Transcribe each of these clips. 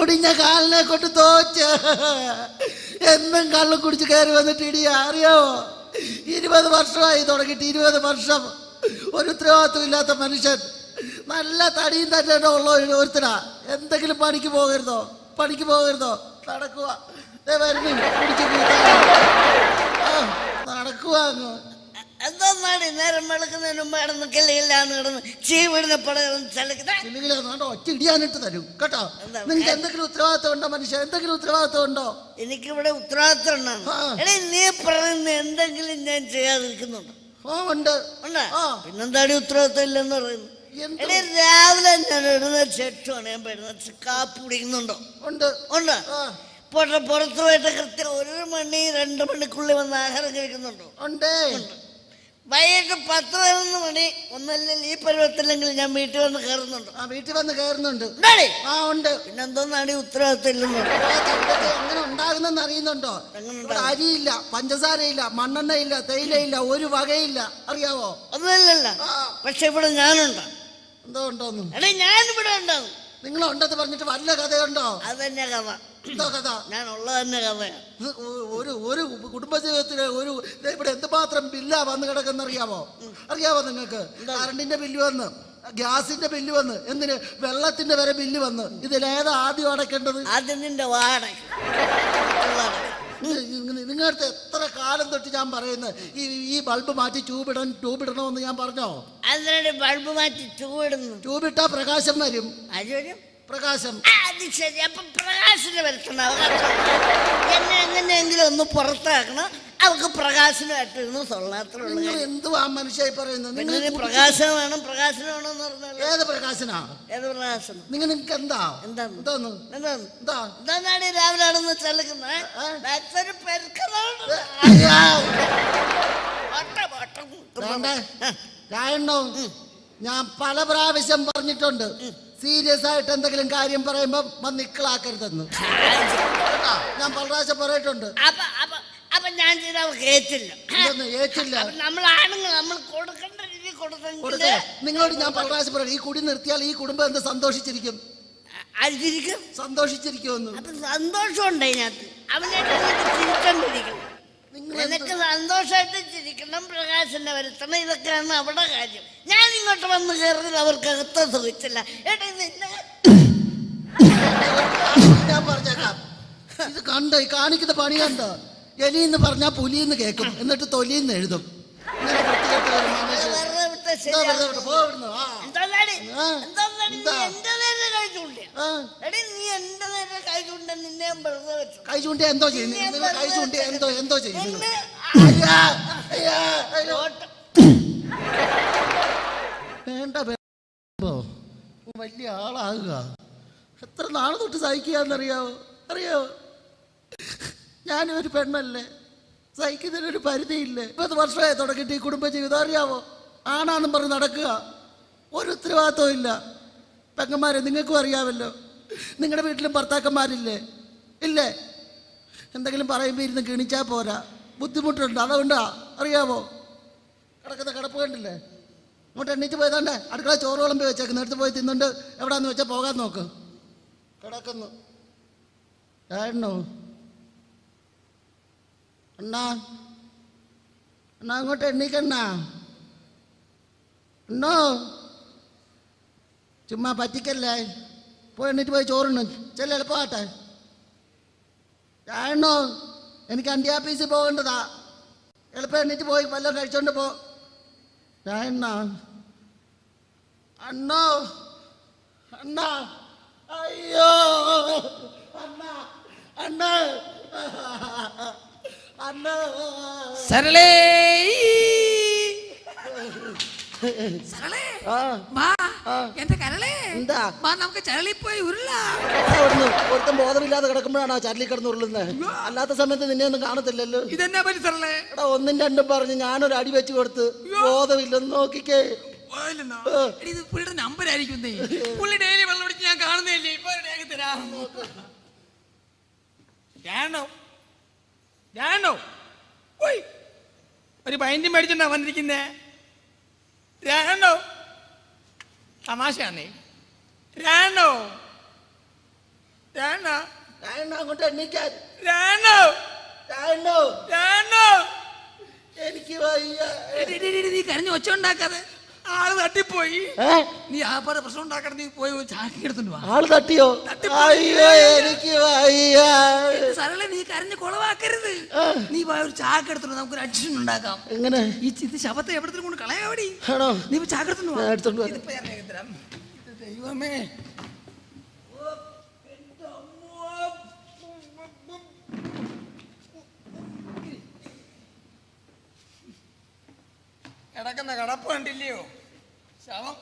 മുടിഞ്ഞ കാലിനെ കൊണ്ട് തോച്ച് എന്നും കള്ളും കുടിച്ച് കയറി വന്നിട്ട് ഇടി അറിയാവോ ഇരുപത് വർഷമായി തുടങ്ങിയിട്ട് ഇരുപത് വർഷം. ഒരു ഉത്തരവാദിത്വം ഇല്ലാത്ത മനുഷ്യൻ. നല്ല തടിയും തന്നെ ഉള്ള ഒരുത്തനാ. എന്തെങ്കിലും പണിക്ക് പോകരുതോ? പണിക്ക് പോകരുതോ? നടക്കുക. നടക്കുക അങ്ങ്. എന്താണ് നേരം വെളുക്കുന്നതിന് മുമ്പ് കിടന്ന് കിള്ളിയില്ലാന്ന് കിടന്ന് ചീവിടുന്ന പടം അതുകൊണ്ട് ഒറ്റ ഇടിയാനിട്ട് തരും. കേട്ടോ? നിങ്ങൾക്ക് എന്തെങ്കിലും ഉത്തരവാദിത്വം ഉണ്ടോ മനുഷ്യ? എന്തെങ്കിലും ഉത്തരവാദിത്വം ഉണ്ടോ? എനിക്കിവിടെ ഉത്തരവാദിത്വം ഉണ്ടാണ്. എടേ നീ പറയുന്ന എന്തെങ്കിലും ഞാൻ ചെയ്യാതിരിക്കുന്നുണ്ടോ? ഓ ഉണ്ട്. ഉണ്ടാ. പിന്നെന്താടി ഉത്തരവാദിത്വം ഇല്ലെന്ന് പറയുന്നു? എടേ രാവിലെ ഞാൻ എഴുന്നേറ്റ് എട്ട് ഞാൻ എഴുന്നേറ്റ് കാപ്പ് കുടിക്കുന്നുണ്ടോ? ഉണ്ട്. ഉണ്ട്. പുറത്തു പുറ പോയിട്ട് കൃത്യം ഒരു മണി രണ്ട് മണിക്കുള്ളിൽ വന്ന് ആഹാരം കഴിക്കുന്നുണ്ടോ? ഉണ്ടേ. വൈകിട്ട് പത്ത് പതിനൊന്ന് മണി ഒന്നല്ലെങ്കിൽ ഈ പരുവത്തില്ലെങ്കിൽ ഞാൻ വീട്ടിൽ വന്ന് കയറുന്നുണ്ട്. ആ വീട്ടിൽ വന്ന് കയറുന്നുണ്ട്. ഉണ്ടാടി. ആ ഉണ്ട്. പിന്നെന്തോന്നാണ് ഈ ഉത്തരവാദിത്തം ഇല്ലെന്ന് ഉത്തരവാദിത്വം എങ്ങനെ ഉണ്ടാകുന്നെന്ന് അറിയുന്നുണ്ടോ? ഇവിടെ അരിയില്ല പഞ്ചസാരയില്ല മണ്ണെണ്ണയില്ല തേയിലയില്ല ഒരു വകയില്ല. അറിയാവോ? ഒന്നുമില്ലല്ല. ആ. പക്ഷെ ഇവിടെ ഞാനുണ്ട്. എന്തോ ഉണ്ടോന്ന്? എടേ ഇവിടെ ഉണ്ടാവും നിങ്ങളുണ്ടെന്ന് പറഞ്ഞിട്ട് വല്ല കഥയുണ്ടോ? അത് തന്നെ കഥ. കഥ. ഞാൻ ഉള്ളത് തന്നെ കഥയാണ് ഒരു ഒരു കുടുംബജീവിതത്തിലെ ഒരു ഇവിടെ എന്തുമാത്രം ബില്ലാ വന്ന് കിടക്കുന്ന അറിയാമോ അറിയാമോ നിങ്ങൾക്ക് കറണ്ടിന്റെ ബില്ല് വന്ന് ഗ്യാസിന്റെ ബില്ല് വന്ന് എന്തിന് വെള്ളത്തിന്റെ വരെ ബില്ല് വന്ന് ഇതിലേതാ ആദ്യം അടയ്ക്കേണ്ടത്? ആദ്യം നിന്റെ. നിങ്ങളുടെ എത്ര കാലം തൊട്ട് ഞാൻ പറയുന്നത്? ഈ ഈ ബൾബ് മാറ്റി ട്യൂബ് ട്യൂബിടണമെന്ന് ഞാൻ പറഞ്ഞോ? അതിനാണ് ബൾബ് മാറ്റി ട്യൂബിടുന്നു. ട്യൂബ് ഇട്ടാ പ്രകാശം വരും? പ്രകാശം. അത് ശരി. അപ്പൊ പ്രകാശന് വരുത്തണം. എന്നെ എങ്ങനെയെങ്കിലും ഒന്ന് പുറത്താക്കണം. അവർക്ക് പ്രകാശനമായിട്ടിരുന്നു സൊള്ളാത്രമുള്ള നിങ്ങൾ എന്തുവാ മനുഷ്യായി പറയുന്നത്? നിങ്ങൾ ഇതിന് പ്രകാശനം വേണം. പ്രകാശനം വേണമെന്ന് പറഞ്ഞാൽ ഏത് പ്രകാശനാ? ഏത് പ്രകാശനം നിങ്ങൾ നിങ്ങൾക്ക് എന്താ? എന്താണ്? എന്താന്ന്? എന്താണ്? എന്താ? എന്താണ് ഈ രാവിലെ ആണെന്ന് ചെലക്കുന്നത് ഒരു പെരുക്കലാണ് അയ്യാ. വട്ടം, വട്ടം. വേണ്ടേ? രായണ്ണോ ഞാൻ പല പ്രാവശ്യം പറഞ്ഞിട്ടുണ്ട്. സീരിയസ് ആയിട്ട് എന്തെങ്കിലും കാര്യം പറയുമ്പോ വന്ന് ഇക്കളാക്കരുതെന്ന്. ഞാൻ പല പ്രാവശ്യം പറയിട്ടുണ്ട്. അപ്പൊ അപ്പൊ അപ്പൊ ഞാൻ ചെയ്ത അവർക്ക് ഏറ്റില്ല ഇതൊന്നും ഏറ്റില്ല. അപ്പൊ നമ്മൾ ആണുങ്ങൾ നമ്മൾ കൊടുക്കേണ്ട രീതി കൊടുത്തെങ്കിൽ കൊടുത്തേ നിങ്ങളോട് ഞാൻ പല പ്രാവശ്യം പറയും ഈ കുടി നിർത്തിയാൽ ഈ കുടുംബം എന്ത് സന്തോഷിച്ചിരിക്കും? സന്തോഷിച്ചിരിക്കും സന്തോഷിച്ചിരിക്കുമെന്ന്. അപ്പൊ സന്തോഷം ഉണ്ട് അതിനകത്ത്. അവനായിട്ട് നിങ്ങൾ നിനക്ക് സന്തോഷമായിട്ട് ചിരിക്കണം പ്രകാശന്റെ വരുത്തണം ഇതൊക്കെയാണ് അവിടെ കാര്യം. ഞാൻ ഇങ്ങോട്ട് വന്ന് കയറിയത് അവർക്ക് അകത്ത് സുഖിച്ചില്ല. ഏട്ടാ നിന്നെ ഞാൻ പറഞ്ഞേക്കാം. ഇത് കണ്ടോ? ഈ കാണിക്കുന്ന പണി കണ്ടോ? എലിന്ന് പറഞ്ഞാ പുലിന്ന് കേൾക്കും. എന്നിട്ട് തൊലിന്ന് എഴുതും. വൃത്തികെട്ട ഒരു മനുഷ്യൻ. വെറുതെ വിട്ട ശരിയാ നീ എന്താ? എടി നീ എന്റെ നേരെ കൈ ചൂണ്ട നിന്നെ ഞാൻ വെറുതെ വെച്ചു. കൈ ചൂണ്ടി എന്തോ ചെയ്യുന്നു നിന്നെ നിങ്ങൾ കൈ ചൂണ്ടി എന്തോ എന്തോ ചെയ്യുന്നു നിങ്ങൾ അയ്യാ, അയ്യാ, അയ്യോ. വേണ്ട വേണ്ടോ. വലിയ ആളാകുക. എത്ര നാളെ തൊട്ട് സഹിക്കുകയെന്നറിയാവോ അറിയാവോ? ഞാനും ഒരു പെണ്ണല്ലേ? സഹിക്കുന്നതിനൊരു പരിധിയില്ലേ? പത്ത് വർഷമായി തുടങ്ങിയിട്ട് ഈ കുടുംബജീവിതം? അറിയാവോ? ആണാന്നും പറഞ്ഞ് നടക്കുക. ഒരു ഉത്തരവാദിത്വം ഇല്ല. പെങ്ങന്മാരെ നിങ്ങൾക്കും അറിയാമല്ലോ. നിങ്ങളുടെ വീട്ടിലും ഭർത്താക്കന്മാരില്ലേ? ഇല്ലേ? എന്തെങ്കിലും പറയുമ്പോൾ ഇരുന്ന് കിണിച്ചാൽ പോരാ. ബുദ്ധിമുട്ടുണ്ട് അതുകൊണ്ടാ. അറിയാമോ കിടക്കുന്ന കിടപ്പ് കണ്ടില്ലേ? ഇങ്ങോട്ട് എണ്ണീറ്റ് പോയതാണ്ടേ? അടുക്കള ചോറ് വിളമ്പി വെച്ചേക്കുന്നു. എടുത്ത് പോയി തിന്നുണ്ട്. എവിടാന്ന് വെച്ചാൽ പോകാൻ നോക്ക്. കിടക്കുന്നു. ഏണ്ണോ അണ്ണാ? അണ്ണാ അങ്ങോട്ട് എണ്ണീക്കണ്ണാ. അണ്ണോ? ചുമ്മാ പറ്റിക്കല്ലേ? പോയി എണ്ണിട്ട് പോയി ചോറുണ്ണു. ചെല്ല എളുപ്പമാട്ടെ. ഞാനോ എനിക്ക് അണ്ടി ആഫീസിൽ പോകേണ്ടതാ. എളുപ്പം എണ്ണിട്ട് പോയി വല്ലതും കഴിച്ചോണ്ട് പോ. അണ്ണ അണ്ണോ അണ്ണ. അയ്യോ. അണ്ണ അണ്ണ. അണ്ണ. സരളേ. സരളേ. ആ. എന്റെ കരളേ എന്താ? നമുക്ക് ചരളി പോയി ഒരുത്തം ബോധമില്ലാതെ കിടക്കുമ്പോഴാണ് ചരലി കിടന്ന് ഉരുളുന്നത്? അല്ലാത്ത സമയത്ത് നിന്നെ ഒന്നും കാണത്തില്ലല്ലോ. ഇതെന്നെ പരിസരല്ലേ എടാ ഒന്നും രണ്ടും പറഞ്ഞ് ഞാനൊരു അടി വെച്ച് കൊടുത്ത് ബോധമില്ലെന്ന് നോക്കിക്കേ? ആ. ഇത് പുള്ളിയുടെ നമ്പർ ആയിരിക്കും പുള്ളി ഡെയിലി വെള്ളം അടിച്ച് ഞാൻ കാണുന്നില്ലേ ഇപ്പൊ രേഖ തരാം. ഞാനോ? ഞാനോ? ഒരു പൈന്റ് മേടിച്ചിട്ടാ വന്നിരിക്കുന്നേ. രാണോ തമാശയാന്നേ. രാണോ? രാണോ? രായണ്ണ അങ്ങോട്ട് എണ്ണീക്കാൻ. രാണോ? രായണ്ണോ രാണോ? എനിക്ക് നീ കരഞ്ഞു ഒച്ച ഉണ്ടാക്കാതെ. ആൾ തട്ടിപ്പോയി. നീ ആ പോലെ പ്രശ്നം ഉണ്ടാക്കണം നീ പോയി ചാക്കി എടുത്തോണ്ട് വാ. ആൾ തട്ടിയോ. അയ്യോ എനിക്ക് വയ്യ. സരള നീ കരഞ്ഞ് കുളവാക്കരുത്. നീ പോയി ഒരു ചാക്ക് എടുത്തോണ്ട് നമുക്ക് ഒരു അഡ്ജഷൻ ഉണ്ടാക്കാം. എങ്ങനെ? ഈ ഇത് ശവത്തെ എവിടത്തിന് കൊണ്ട് കളയാവടി ആണോ? നീ പോയി ചാക്ക് എടുത്തോണ്ട് വാ. എടുത്തോണ്ട്. ഇത് ദൈവമേ. കിടക്കുന്ന കിടപ്പ് കണ്ടില്ലയോ? ശവം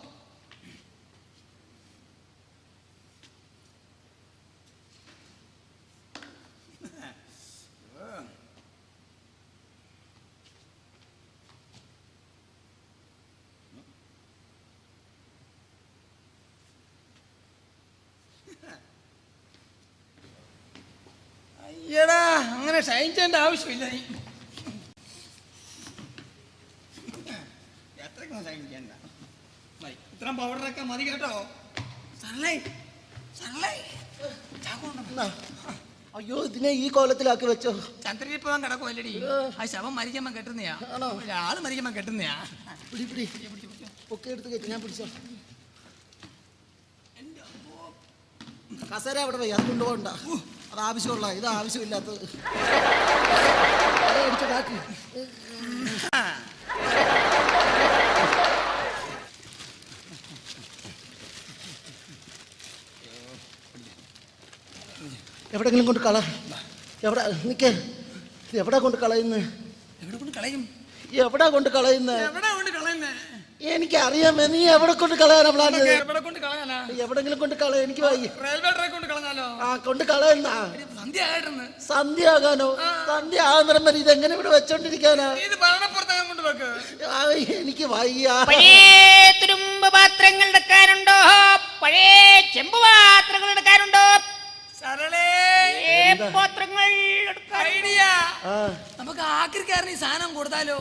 അയ്യടാ അങ്ങനെ ഷൈൻ ചെയ്യേണ്ട ആവശ്യമില്ല. നീ എത്രയ്ക്കും ഷൈൻ ചെയ്യണ്ട മതി. ഇത്രയും പൗഡറൊക്കെ മതി കേട്ടോ. സർലേ സർലേ അയ്യോ ഇതിനെ ഈ കോലത്തിലാക്കി വെച്ചോ. ചന്ദ്രനിപ്പം കിടക്കുമല്ലടി ആ. ശവം മരിക്കുമ്പോ കെട്ടുന്നയാ? ആൾ മരിക്കുമ്പോ കെട്ടുന്നയാ. പിടി പിടി. ഒക്കെ എടുത്ത് കയറ്റി ഞാൻ പിടിച്ചോ. കസേര അവിടെ പോയി അത് കൊണ്ടുപോകണ്ട. അത് ആവശ്യമുള്ള ഇത് ആവശ്യമില്ലാത്തത്. അത് എവിടെങ്കിലും കൊണ്ട് കള. എവിടെ? നിക്കേ. എവിടെ കൊണ്ട് കളയുന്നത് എവിടെ കൊണ്ട് കളയും? എവിടെ കൊണ്ട് കളയുന്നത് എവിടെ കൊണ്ട് എനിക്ക് അറിയാമേ നീ എവിടെ കൊണ്ട് കളയാനാ പ്ലാൻ നമുക്ക് എവിടെ കൊണ്ട് കളയാനാ? എവിടെങ്കിലും കൊണ്ട് കളയാ എനിക്ക് വയ്യ. റെയിൽവേ ട്രാക്ക് കൊണ്ട് കളഞ്ഞാലോ? ആ കൊണ്ട് കളയുന്നാ. സന്ധ്യ സന്ധ്യ ആകാനോ സന്ധ്യ ആകുന്നേരം വരെ എങ്ങനെ ഇവിടെ വെച്ചോണ്ടിരിക്കാനാ? ഇത് കൊണ്ട് വെക്ക് എനിക്ക് വയ്യ. പാത്രങ്ങൾ ഐഡിയ നമുക്ക് ആക്രിക്കാരന് ഈ സാധനം കൊടുത്താലോ.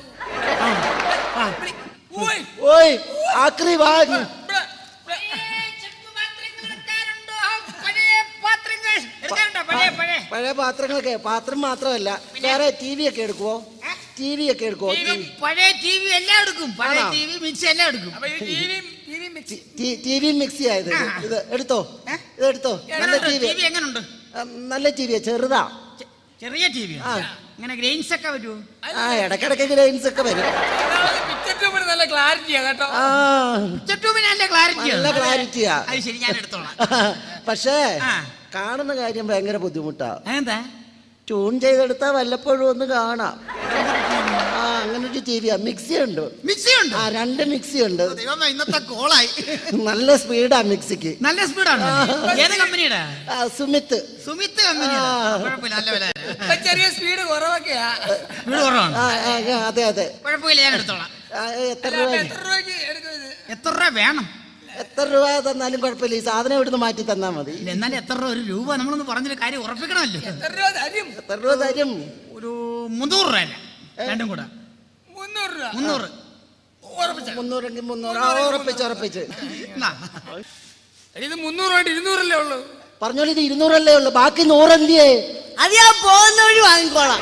ഓയ്, ഓയ് ആക്രി വാ. പഴയ പാത്രങ്ങളൊക്കെ പാത്രം മാത്രമല്ല വേറെ ടി വി ഒക്കെ എടുക്കുവോ ടി വി ഒക്കെ എടുക്കുവോ പഴയ ടി വി എല്ലാം എടുക്കും പഴയ? ടി വി മിക്സി എല്ലാം എടുക്കും ടി വി മിക്സി ആയത് ഇത്. എടുത്തോ ഇത് എടുത്തോ നല്ല ടി വി ടി വി എങ്ങനുണ്ട് നല്ല ടിവിയാ ചെറുതാ. ചെറിയ ടി വി ആ. ഇങ്ങനെ ഗ്രെയിൻസ് ഒക്കെ വരൂ? ആ ഇടക്കിടക്ക് ഗ്രൈൻസ് ഒക്കെ വരും. പിക്ചർ നല്ല ക്ലാരിറ്റിയാ കേട്ടോ. ആ. ചുറ്റൂബിന് നല്ല ക്ലാരിറ്റി നല്ല ക്ലാരിറ്റിയാ അത് ശരി ഞാൻ എടുത്തോളാം. പക്ഷേ ആ. കാണുന്ന കാര്യം ഭയങ്കര ബുദ്ധിമുട്ടാ. എന്താ ട്യൂൺ ചെയ്തെടുത്താൽ വല്ലപ്പോഴും ഒന്ന് കാണാം. അങ്ങനെ ഒരു ടി മിക്സി ഉണ്ട് മിക്സി ഉണ്ട് ആ രണ്ട് മിക്സി ഉണ്ട് ദൈവമേ ഇന്നത്തെ കോളായി. നല്ല സ്പീഡാ മിക്സിക്ക്. നല്ല സ്പീഡാണ്? ഏത് കമ്പനിയുടെ? വില. ഇപ്പൊ ചെറിയ സ്പീഡ് കുറവൊക്കെയാ. വീട് കുറവാണ്. അതെ അതെ. കുഴപ്പമില്ല ഞാൻ എടുത്തോളാം. എത്ര രൂപ എത്ര രൂപ വേണം? എത്ര രൂപ തന്നാലും കുഴപ്പമില്ല. ഈ സാധനം ഇവിടുന്ന് മാറ്റി തന്നാ മതി. എന്നാലും എത്ര രൂപ ഒരു രൂപ നമ്മളൊന്ന് പറഞ്ഞൊരു കാര്യം ഉറപ്പിക്കണമല്ലോ. എത്ര രൂപ തരും? എത്ര രൂപ തരും? ഒരു മുന്നൂറ് രൂപ രണ്ടും കൂടെ. മുന്നൂറ് രൂപ. മുന്നൂറ്. ഉറപ്പിച്ച. മുന്നൂറെങ്കിൽ മുന്നൂറ്. ആ, ഉറപ്പിച്ച് ഉറപ്പിച്ച്. എന്നാ, ഇത് മുന്നൂറ് വേണ്ടി ഇരുന്നൂറല്ലേ ഉള്ളൂ? പറഞ്ഞോളൂ ഇത് ഇരുന്നൂറല്ലേ ഉള്ളു. ബാക്കി നൂറെന്തിയേ? അത് ഞാൻ പോകുന്ന വഴി വാങ്ങിക്കോളാം.